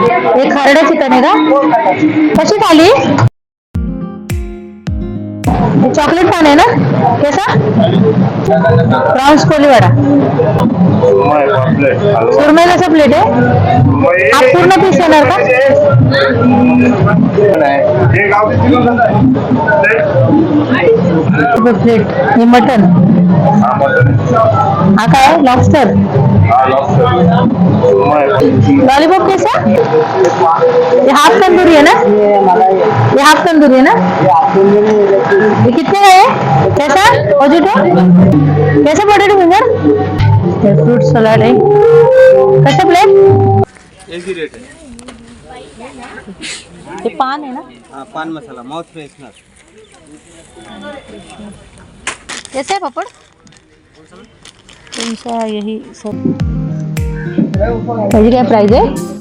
हे खारडं चिकन आहे का? कशी थाली चॉकलेट पान आहे ना? कैसा? प्रॉन्स कोलीवाडा सुरमई कसा प्लेट आहे? आप पूर्ण पीस येणार का? प्लेट हे मटन हा काय? लॉबस्टर लॉलीपॉप कैसा? ये हाफ़ तंदूरी है ना? ये हाफ़ तंदूरी है ना? ये कितने का है? कैसा? पोटेटो कैसा पोटेटो फिंगर फ्रूट सलाड है। कसं प्लेट एक ही रेट है। ते पान आहे ना? हाँ पान मसाला माउथ फ्रेशनर कैसे है पापड़? तुमचा यही सर त्याची काय प्राईज आहे?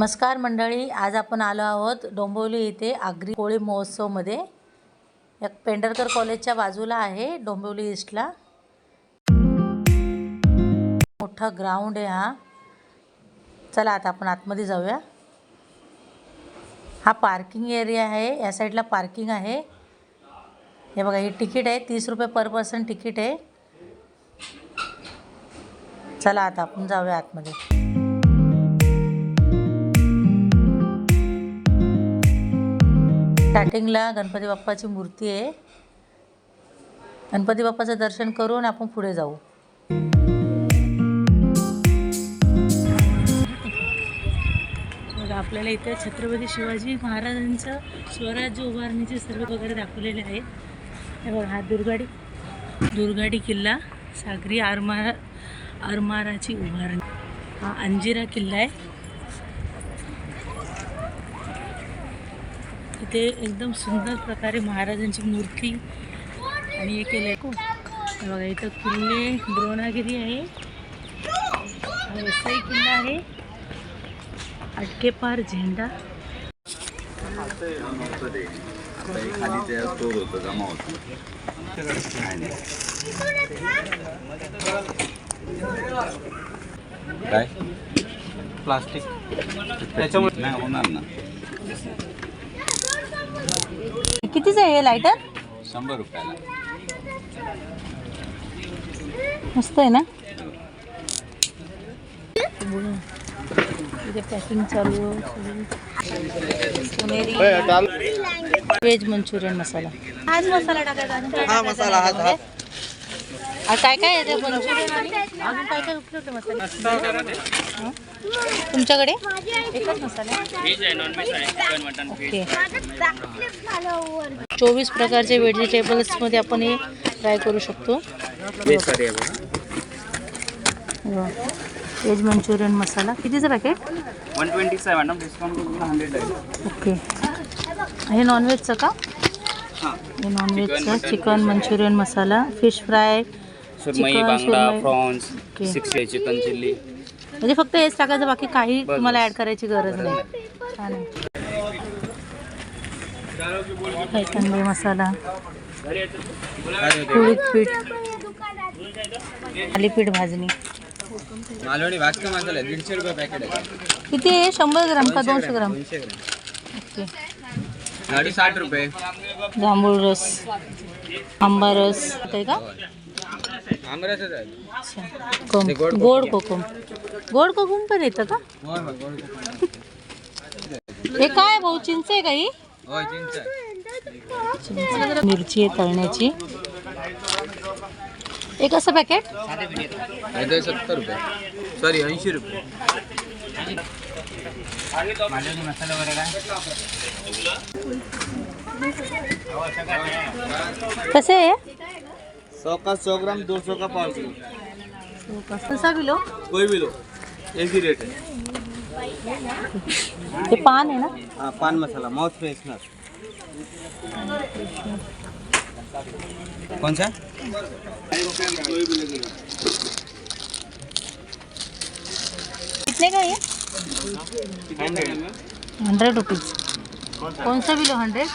नमस्कार मंडळी आज आपण आलो आहोत डोंबिवली येथे आगरी कोळी महोत्सवमध्ये. या पेंढरकर कॉलेजच्या बाजूला आहे डोंबिवली ईस्टला. मोठा ग्राउंड आहे हा. चला आता आपण आतमध्ये जाऊया. हा पार्किंग एरिया आहे या साईडला पार्किंग आहे. हे बघा हे तिकीट आहे तीस रुपये पर पर्सन तिकीट आहे. चला आता आपण जाऊया आतमध्ये. स्टार्टिंगला गणपती बाप्पाची मूर्ती आहे. गणपती बाप्पाचं दर्शन करून आपण पुढे जाऊ. बघा आपल्याला इथे छत्रपती शिवाजी महाराजांचं स्वराज्य उभारणीचे सर्व वगैरे दाखवलेले आहेत. हे बघा हा दुर्गाडी दुर्गाडी किल्ला सागरी आरमार आरमाराची उभारणी. हा अंजिरा किल्ला आहे. इथे एकदम सुंदर प्रकारे महाराजांची मूर्ती आणि हे केलं आहे बघा इथं किल्ले द्रोणागिरी आहे. हा वसई किल्ला आहे. अटकेपार झेंडा. खाली ते स्टोर होतं जमा होतं काय? प्लास्टिक. त्याच्यामुळे नाही होणार ना. कितीचं आहे हे लायटर शंभर रुपयाला. मस्त आहे ना? पॅकिंग चालू आहे. सोनेरी व्हेज मंचुरियन मसाला. हाच मसाला टाकायचा. हा मसाला हा काय काय आहे ते मंचुरियन अजून काय काय कुठले मसाले? तुमच्याकडे? एकच मसाला ओके. चोवीस प्रकारचे व्हेजिटेबल्समध्ये आपण हे फ्राय करू शकतो. व्हेज मंचुरियन मसाला कितीचं पॅकेट वन ट्वेंटीचा आहे मॅडम डिस्काउंट करून हंड्रेड आहे. ओके. हे नॉनव्हेजचं का? हां. नॉनव्हेजचं chicken manchurian masala fish fry सुरमई चिकन, चिकन चिल्ली म्हणजे फक्त हेच टाकायचं बाकी काही तुम्हाला ॲड करायची गरज नाही. छान आहे. मसाला. कुळीत पीठ थालीपीठ भाजणी. मालवणी भाजका मसाला आहे? दीडशे रुपये पॅकेट आहे. किती आहे? शंभर ग्राम का दोनशे ग्राम? दोनशे ग्रॅम. ओके. साठ रुपये. जांभूळ रस. आंबा रस. आहे का? कोकम गोड कोकम गोड कोकम पण येतं का? हे काय भाऊ? चिंच आहे का ही? होय चिंच मिरची आहे तळण्याची. हे कसं पॅकेट सत्तर रुपये. सॉरी ऐंशी रुपये. मसाला वगैरे कसे आहे? सौ का सौ ग्राम दो सौ का पाँच किलो कसा किलो? कोई भी लो एक ही रेट है। हे पान आहे ना? हाँ पान मसाला माउथ फ्रेशनर कौन सा? कितने का ये? हंड्रेड रुपीज कौन सा बिलो हंड्रेड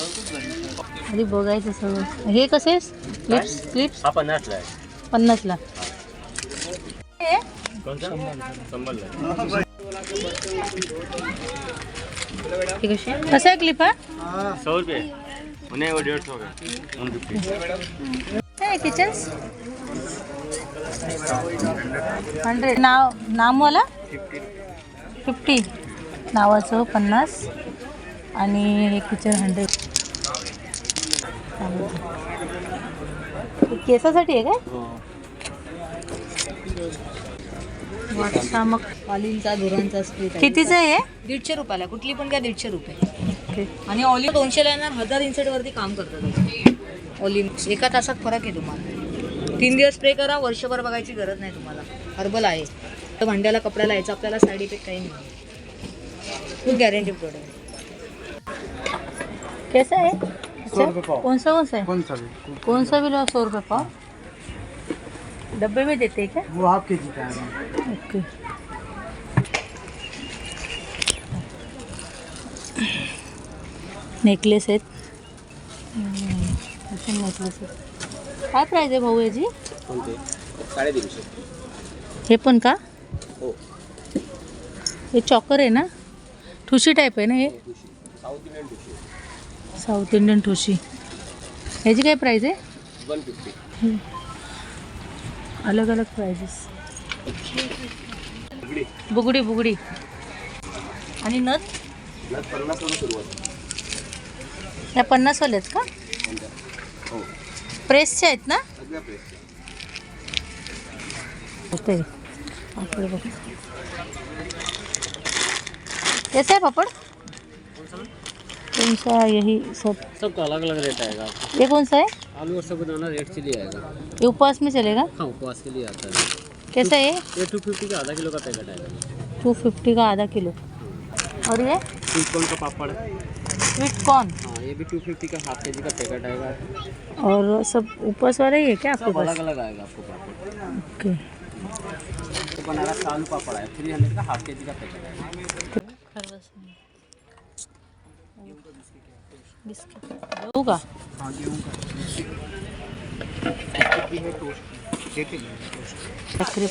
आधी बघायचं सगळं. हे कसे क्लिप्स क्लिप्स हा पन्नासला आहे. पन्नासला. कसे कसं आहे क्लिप हा? सौ रुपये. उन्हें वो डेढ़ सौ का. वन फिफ्टी काय किचन्स हंड्रेड नाव नामवाला? फिफ्टी नावाचं पन्नास. आणि हे किचन हंड्रेड. केसासाठी आहे काय? वाटसा मग ऑलिनचा धुरांचा स्प्रे कितीचं आहे? दीडशे रुपयाला कुठली पण घ्या दीडशे रुपये. आणि ऑलिन दोनशेला येणार हजार इन्सेट वरती काम करतात ऑलिन एका तासात फरक आहे तुम्हाला. तीन दिवस स्प्रे करा वर्षभर बघायची गरज नाही तुम्हाला. हर्बल आहे. तर भांड्याला कपड्याला यायचं आपल्याला साईड इफेक्ट काही नाही. गॅरंटी प्रोडक्ट कैसा है? अच्छा, कौन सा कौन सा है? कौन सा भी? कौन सा भी लो सौ रुपये पाव। डब्बे में देते हैं क्या? वो हाफ के जी का है। ओके। नेकलेस आहेत नेकलेस आहेत काय प्राईज आहे भाऊ याची? साडेतीनशे. हे पण का? हो. हे चॉकर आहे ना? ठुशी टाईप आहे ना हे? South Indian dish south Indian ठोशी. ह्याची काय प्राईज आहे? वन फिफ्टी अलग अलग प्राइजेस बुगडी बुगडी. आणि नथ? या पन्नास वाला का? प्रेसचे प्रेसच्या आहेत ना? सगळ्या ते पापड बघ कैसा पापड़? कौन सा यही सब? सबका अलग अलग रेट आएगा। ये कौन सा है? आलू और साबुदाना रेट चलिए आएगा। ये उपवास में चलेगा? हाँ उपवास के लिए आता है। कैसा है ये? टू फिफ्टी का आधा किलो का पैकेट आएगा। टू फिफ्टी का आधा किलो। और ये? स्वीट कॉर्न का पापड़। स्वीट कॉर्न हाँ ये भी टू फिफ्टी का हाफ़ के जी का पैकेट आएगा। और सब उपवास वाला ही है क्या आपके पास? अलग अलग आएगा आपको पापड़। ओके तो बनारस आलू पापड़ है थ्री हंड्रेड का हाफ़ के जी का पैकेट आएगा। बिस्किट का? हाँ गेहूँ का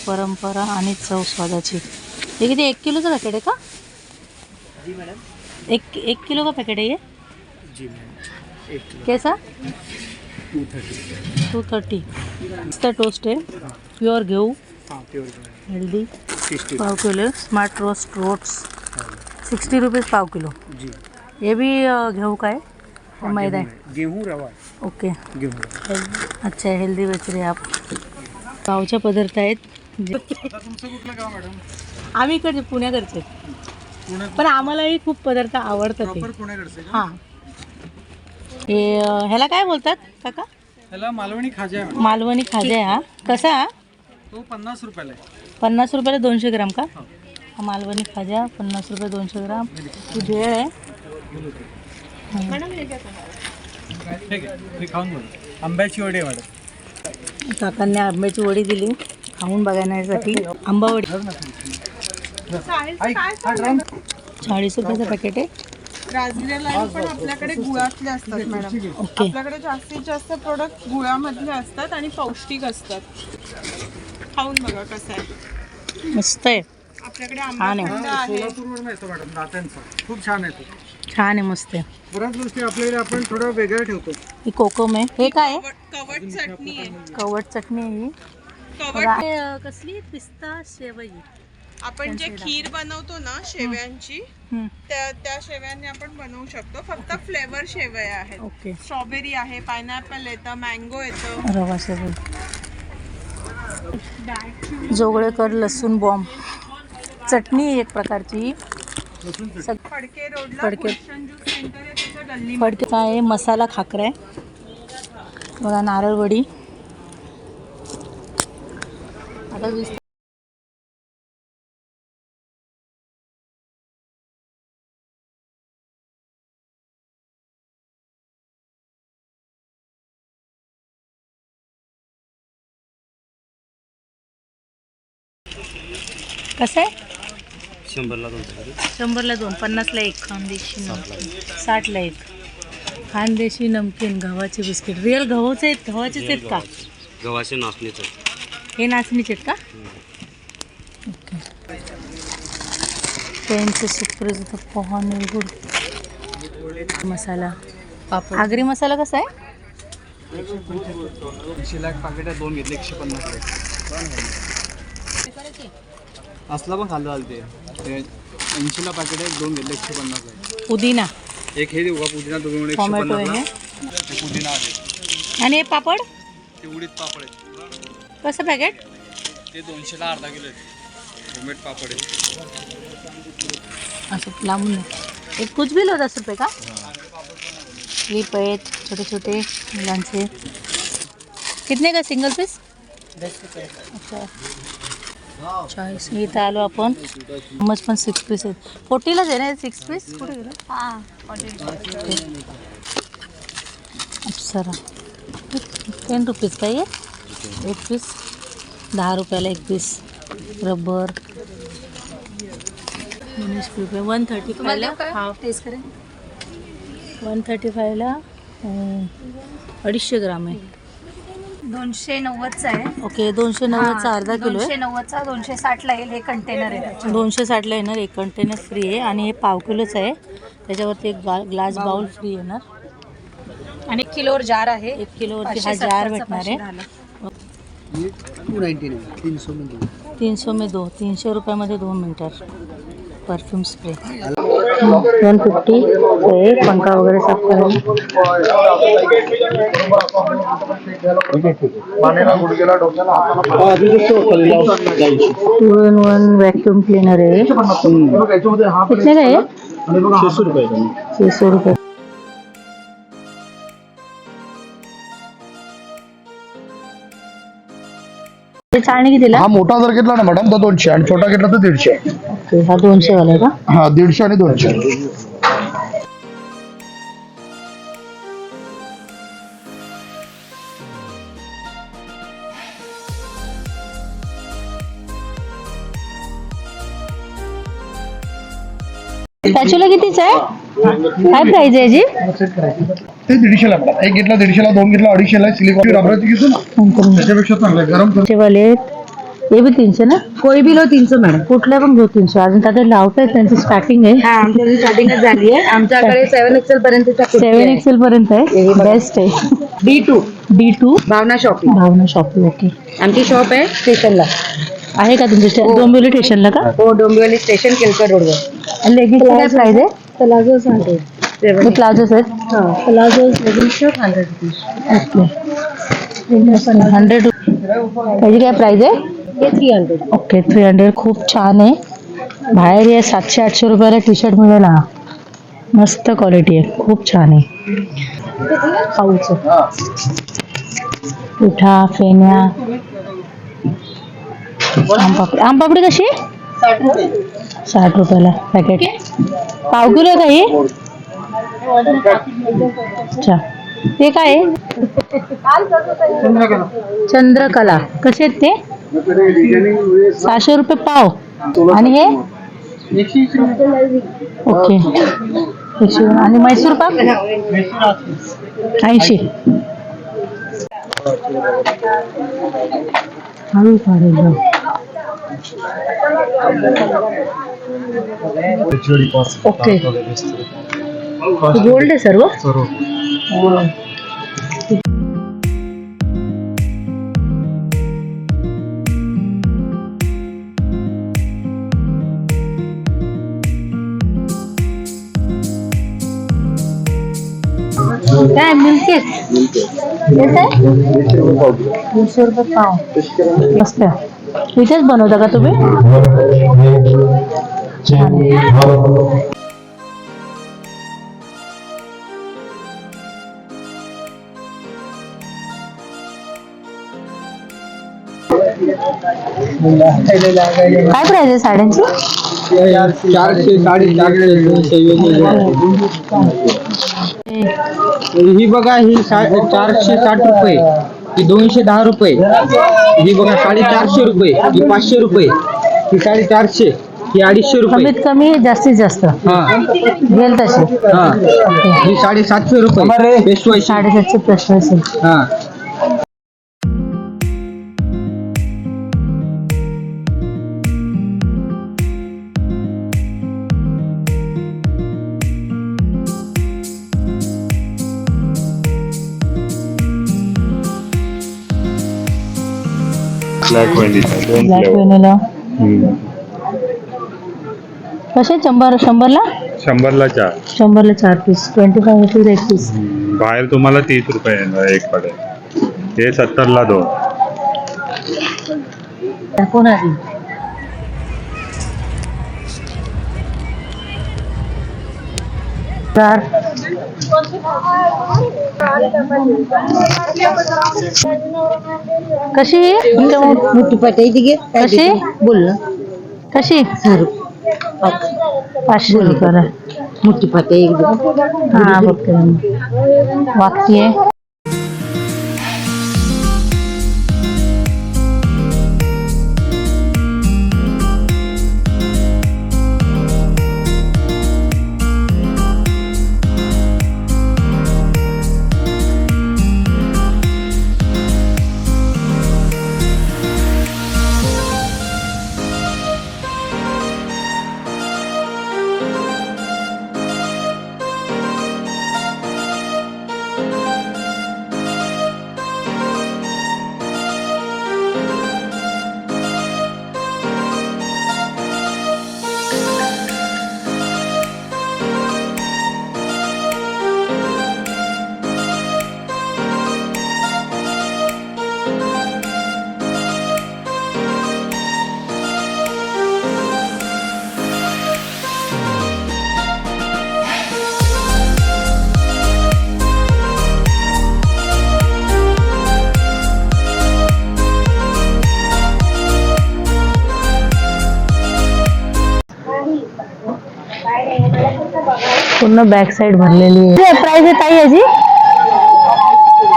परंपरा आणि चव स्वादाची. हे किती एक किलोचं पॅकेट आहे का? जी मैडम एक एक किलो का पॅकेट आहे जी एक किलो कैसा? टू थर्टी टू थर्टी इसका टोस्ट है प्योर गेहूँ हाँ प्योर हेल्दी पाव किलो. स्मार्ट रोस्ट रोट्स सिक्स्टी रुपीज़ पाव किलो. जी ये भी अ, गेहूँ का है हाँ, मैदा गेहूं है है। गेहूं रवा. ओके. गेहूं अच्छा है हेल्दी बेच रहे आप. गावच्या पदार्थ आहेत. जे- तुमचं कुठलं गाव मॅडम? आम्ही इकडचे पुण्याकडचे. पण आम्हालाही खूप पदार्थ आवडतात हां. हे ह्याला काय बोलतात काका? त्याला मालवणी खाजा मालवणी खाजा आहे हा. कसा हा? तो पन्नास रुपयाला आहे. पन्नास रुपयाला दोनशे ग्राम का? हो. हा मालवणी खाजा पन्नास रुपये दोनशे ग्राम. ही भेळ आहे खाऊन बोलू आंब्याची वडी आहे मॅडम. काकांनी आंब्याची वडी दिली. खाऊन बघण्यासाठी आंबा वडी. ऐक, हा ड्रम. चाळीस रुपयाचं पॅकेट आहे. पण आपल्याकडे गुळातले असतात मॅडम. आपल्याकडे जास्तीत जास्त प्रोडक्ट गुळामधले असतात आणि पौष्टिक असतात. खाऊन बघा कसं आहे. मस्त आहे. आपल्याकडे छान आहे. आंबाखंड आहे. सोलापूरवरून येतो मॅडम दात्यांचा खूप छान आहे तो. छान आहे मस्त आहे. बऱ्याच गोष्टी आपल्याकडे आपण थोडं वेगळं ठेवतो. ही कोकम आहे. हे काय आहे? कवट कवट चटणी आहे. कवट चटणी आहे ही. कवट बघा. हे, अ, कसली? पिस्ता शेवई. आपण जे खीर बनवतो ना शेव्यांची हम्म, त्या त्या शेव्यांनी आपण बनवू शकतो. फक्त फ्लेवर शेवया आहेत. ओके. स्ट्रॉबेरी आहे पायनॅपल येतं मँगो येतं. रवा शेवई. जोगळेकर लसूण बॉम्ब. चटणी एक प्रकारची. फडके फडकेचा आहे मसाला खाकरा आहे. बघा नारळ वडी. आता वीस कसं आहे? शंभरला कधी शंभरला दोन पन्नासला एक खानदेशी नमकीन. साठला एक. खानदेशी नमकीन गव्हाचे बिस्किट. रिअल गव्हाचे आहेत गव्हाचेच आहेत का? गव्हाचे. नाचणीचं हे नाचणीचे आहेत का? ओके. त्यांचं सुप्रसिद्ध पोहा निरगुड मसाला. पापड. आगरी मसाला कसा आहे? ऐंशीला एक पाकिट आहे दोन घेतले एकशे पन्नास असला पण खाल्लं चालते ते ऐंशीला पाकिट आहे दोन घेतले एकशे पन्नास आहे. पुदिना. एक हे देऊ का पुदिना? तुम्ही म्हणून एकशे टोमॅटो आहे पुदिना आहे. आणि हे पापड? ते उडीद पापड आहेत कसं पॅकेट ते दोनशेला अर्धा किलो आहेत टोमॅट पापड आहे. असं लांबून नाही. एक कुछ बिल होत दस रुपये का? क्लिप आहेत छोटे छोटे मुलांचे. कितने का सिंगल पीस अच्छा. चाळीस. इथं आलो आपण. मग पण सिक्स पीस आहेत. फोर्टीलाच आहे ना सिक्स पीस कुठे गेलं? अप्सरा टेन रुपीज का ये? एक पीस दहा रुपयाला एक पीस रबर. मनीष रुपये वन थर्टी फायला हाफ टेस्ट करेन. वन थर्टी फायला अडीचशे ग्राम आहे. दोनशे नव्वदचा आहे. ओके दोनशे नव्वदचा अर्धा किलो दोनशे आहे नव्वदचा दोनशे साठला येईल हे कंटेनर आहे त्याच्यात. दोनशे साठला येणार एक कंटेनर फ्री आहे. आणि हे पाव किलोच आहे. त्याच्यावरती एक गा ग्लास बाउल. फ्री येणार. आणि एक किलोवर जार आहे. एक किलोवरती हा जार भेटणार आहे. झाला. तीन सौ में दो तीनशे रुपयामध्ये दोन मिनटात परफ्यूम स्प्रे. वन फिफ्टी पंखा वगैरे साफ करायला two in one vacuum cleaner है कितने का है छः सौ रुपये. कितीला हा मोठा जर घेतला ना मॅडम तर दोनशे आणि छोटा घेतला तर दीडशे. ओके हा दोनशे वाला आहे का? हा दीडशे आणि दोनशे. स्टॅच्यूला कितीच आहे? काय प्राइस आहे याची? ते दीडशेला मॅडम एक घेतला दीडशेला दोन घेतला अडीचशेला सिलिकॉन रबराची घेतो ना त्याच्यापेक्षा चांगलं आहे. गरम तीनशे वाले आहेत. हे बी तीनशे ना? कोई बी लो तीनशे मॅडम कुठल्या पण घेऊ तीनशे. अजून त्यात लावत आहेत त्यांची स्टार्टिंग आहे. स्टार्टिंगच झाली आहे. आमच्याकडे सेव्हन एक्सेल सेव्हन एक्सेल पर्यंत आहे. बेस्ट आहे. D two D two Bhavana shopping Bhavana shopping okay आमची शॉप आहे स्टेशनला आहे का तुमच्या स्टे- डोंबिवली स्टेशनला का? हो डोंबिवली स्टेशन केलकर रोडवर. लेगिन्स काय प्राइस आहे? प्लाझो हे प्लाझोज आहेत palazzo leggings hundred rupees hundred त्याची काय प्राइस आहे three hundred okay three hundred खूप छान आहे बाहेर हे सातशे आठशे रुपयाला टी शर्ट मिळेल हा मस्त क्वालिटी आहे खूप छान आहे खाऊचं पिठा फेण्या आमपापडी आमपापडी कशी? आहे साठ रुपयाला पॅकेट पाव किलो का अच्छा. ते काय आहे? चंद्रकला. कसे आहेत ते? सहाशे रुपये पाव. आणि हे? ओके. आणि मैसूर पाक ऐंशी. हळू काढेल ओके गोल्ड आहे सर्व? काय मिल्क केक आहे. दीडशे रुपये पाव. मस्त. आहे. इथेच बनवता का तुम्ही? काय प्राइस आहे साड्यांची? चारशे साडेचारशे ही बघा ही सा- चारशे साठ रुपये. ही दोनशे दहा रुपये. ही बघा साडेचारशे रुपये ही पाचशे रुपये ही साडेचारशे ही अडीचशे रुपये. कमीत कमी जास्तीत जास्त. हा. घेईल तशी. हा. ही साडेसातशे रुपये. साडेसातशे प्रश्न असेल हा. ब्लॅक व्हॅनिला दोन ब्लॅक फ्लेवर व्हॅनिला कसे शंभर शंभरला? शंभरला चार. शंभरला चार पीस ट्वेंटी फाय रुपीज एक पीस बाहेर तुम्हाला तीस रुपये येणार एक पडेल हे सत्तरला दोन. दाखवून आधी चार. कशी? कशी? बोल ना. कशी? पाचशे रुपयाला मोठी पाटी एकदम हा. वागतीये. पूर्ण बॅक साइड भरलेली आहे. प्राइस आहे ताई याची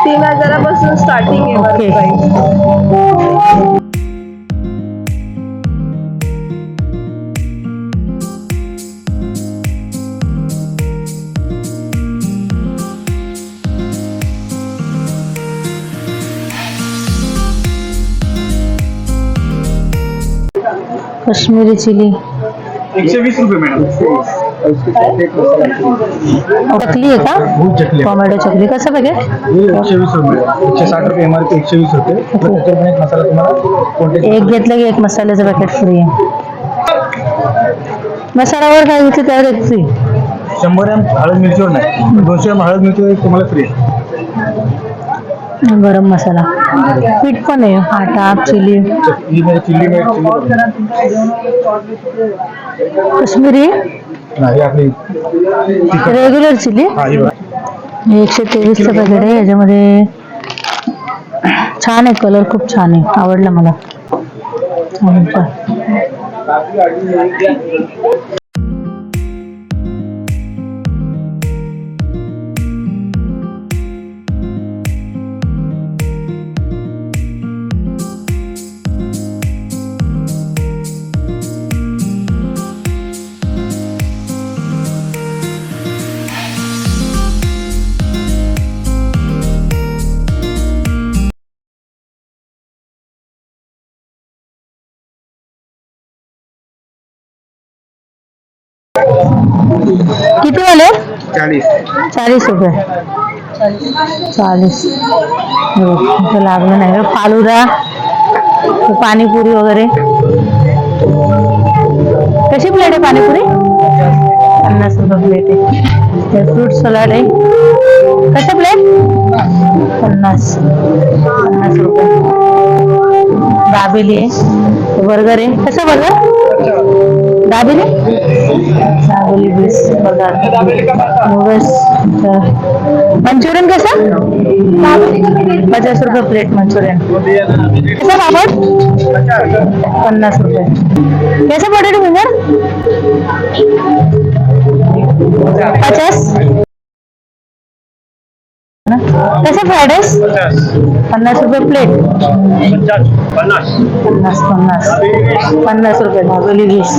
तीन हजारापासून स्टार्टिंग आहे ओके. काश्मीरी चिली. एकशे वीस रुपये मॅडम चकली आहे का? टोमॅटो चकली. कसं पॅकेट एकशे वीस रुपये. एकशे साठ रुपये एम आर पी एकशे वीस रुपये. एक मसाला तुम्हाला एक घेतलं की एक मसाल्याचं पॅकेट फ्री आहे. मसाल्यावर काय घेतलं त्यावर एक फ्री शंभर एम हळद मिरचीवर नाही. दोनशे एम हळद मिरचीवर तुम्हाला फ्री आहे. गरम मसाला. पीठ पण आहे. आटा chilli. Chilli chilli Kashmiri regular chilli एकशे तेवीसचं पॅकेट आहे याच्यामध्ये छान आहे कलर खूप छान आहे आवडला मला. किती वाले चाळीस. चाळीस रुपये. चाळीस. हो, लागलं नाही. फालुदा. पाणीपुरी वगैरे. कशी प्लेट आहे पाणीपुरी? पन्नास रुपये प्लेट आहे. फ्रूट सलाड आहे. कसं प्लेट पन्नास. पन्नास रुपये. दाबेली आहे. बर्गर आहे. कसं बर्गर दाबेली दाबेली बीस बर्गर नूडल्स मंचुरियन कसं? पचास रुपये प्लेट मंचुरियन. कसं पापड? पन्नास रुपये. कैसे पोटॅटो फिंगर पचास? ना? कसे फ्राईड राईस पन्नास रुपये प्लेट पन्नास पन्नास. पन्नास रुपये दाबेली वीस.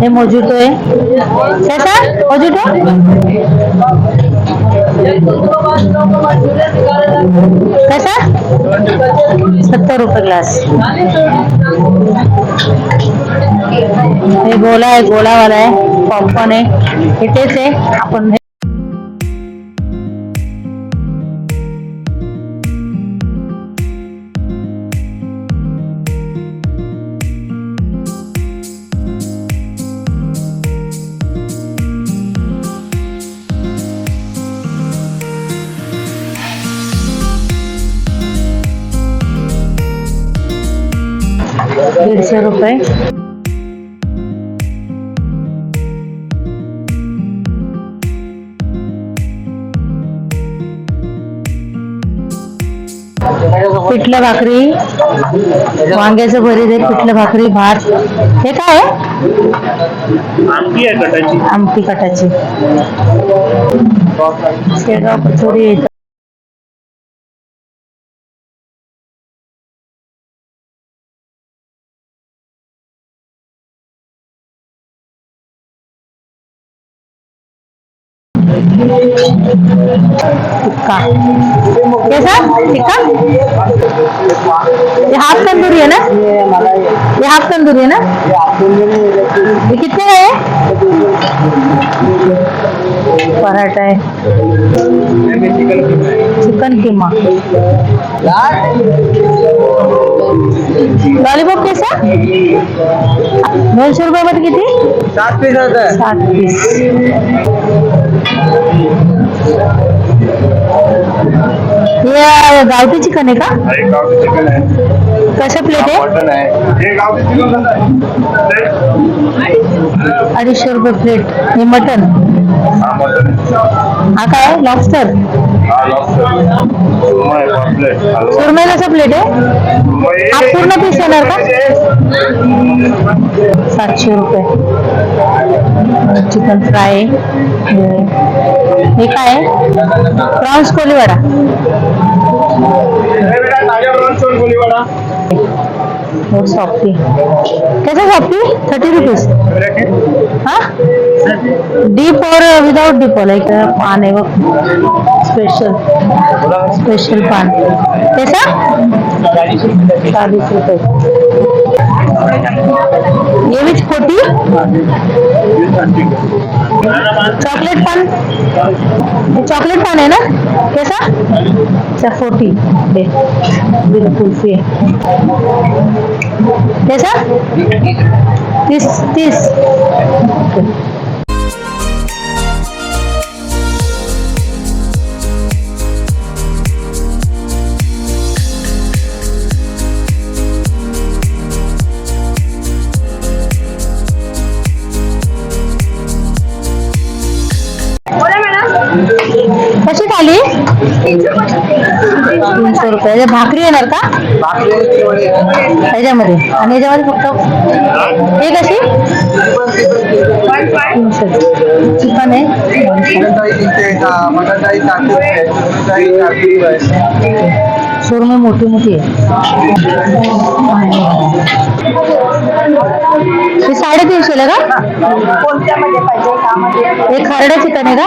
हे मोजितो आहे कैसा मोजितो? कैसा? सत्तर रुपये ग्लास हे गोला आहे गोलावाला आहे. पॉपकॉर्न आहे. हे तेच आहे. आपण हे रुपये पिठलं भाकरी वांग्याचं भरीत आहे पिठलं भाकरी भात. हे काय आहे? आमटी कटाची. शेगाव कचोरी टिक्का कैसा टिक्का? ये हाफ़ तंदूरी है ना? ये हाफ़ तंदूरी है ना? ये कितने का है पराठा है। चिकन कीमा। लॉलीपॉप कैसा दोनशे रुपयामध्ये किती सात पीस होतं सात पीस। हे गावठी चिकन आहे का? एक गावठी चिकन आहे. कशा प्लेट आहे? मटन आहे. गावठी चिकन कसं आहे? अडीचशे रुपये प्लेट हे मटन. हा मटन आहे. हा काय? लॉबस्टर हा प्लेट आहे? हा पूर्ण पीस येणार का? सातशे रुपये. चिकन फ्राय हे काय? आहे प्रॉन्स कोलीवाडा. और सॉफ्टी। कैसा सॉफ्टी? Thirty rupees. हाँ? डीप और विदाउट डीप लाइक पान है वो। स्पेशल स्पेशल पान। कैसा? चालीस रुपए। ये भी छोटी चॉकलेट पान। चॉकलेट पान है ना? कैसा? अच्छा फोर्टी बिल्कुल फ्री कैसा तीस तीस कशी थाली तीनशे रुपये. याच्यात भाकरी येणार का? ह्याच्यामध्ये आणि याच्यामध्ये फक्त हे कशी? तीनशे चिकन आहे. सुरमई मोठी मोठी आहे. साडेतीनशेला का? हे खरडं चिकन आहे का?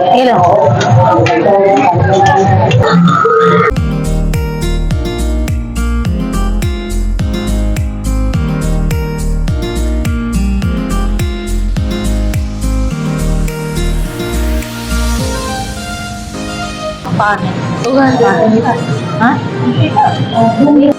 एक पीस त्यावर सांगते भाकरी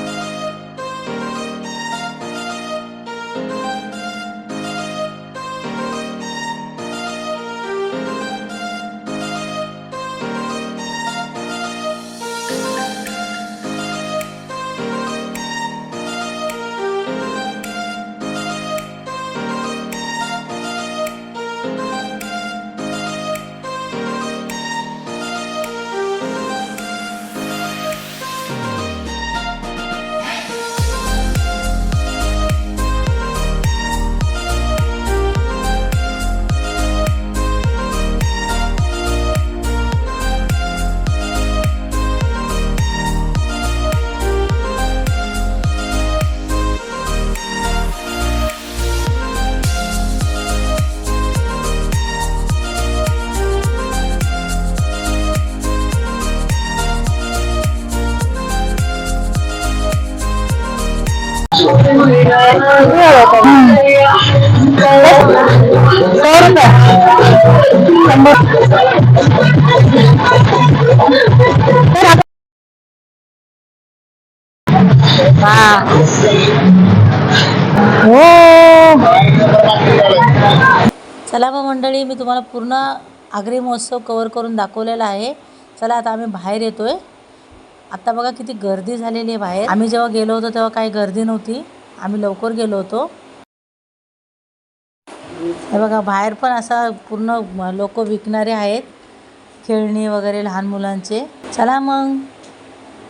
हा. हो चला मग मंडळी मी तुम्हाला पूर्ण आगरी महोत्सव कवर करून दाखवलेला आहे. चला आता आम्ही बाहेर येतोय. आता बघा किती गर्दी झालेली आहे बाहेर. आम्ही जेव्हा गेलो होतो तेव्हा काही गर्दी नव्हती. आम्ही लवकर गेलो होतो. हे बघा बाहेर पण असा पूर्ण लोक विकणारे आहेत. खेळणी वगैरे लहान मुलांचे. चला मग.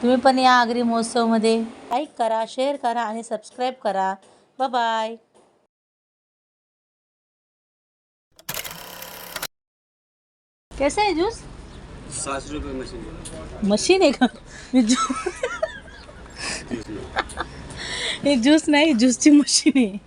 तुम्ही पण या आगरी महोत्सवमध्ये. लाईक करा शेअर करा आणि सबस्क्राईब करा. बाय कैसा है जूस सात रुपये मशीन मशीन आहे का? मी जू हे ज्यूस नाही ज्यूसची मशीन आहे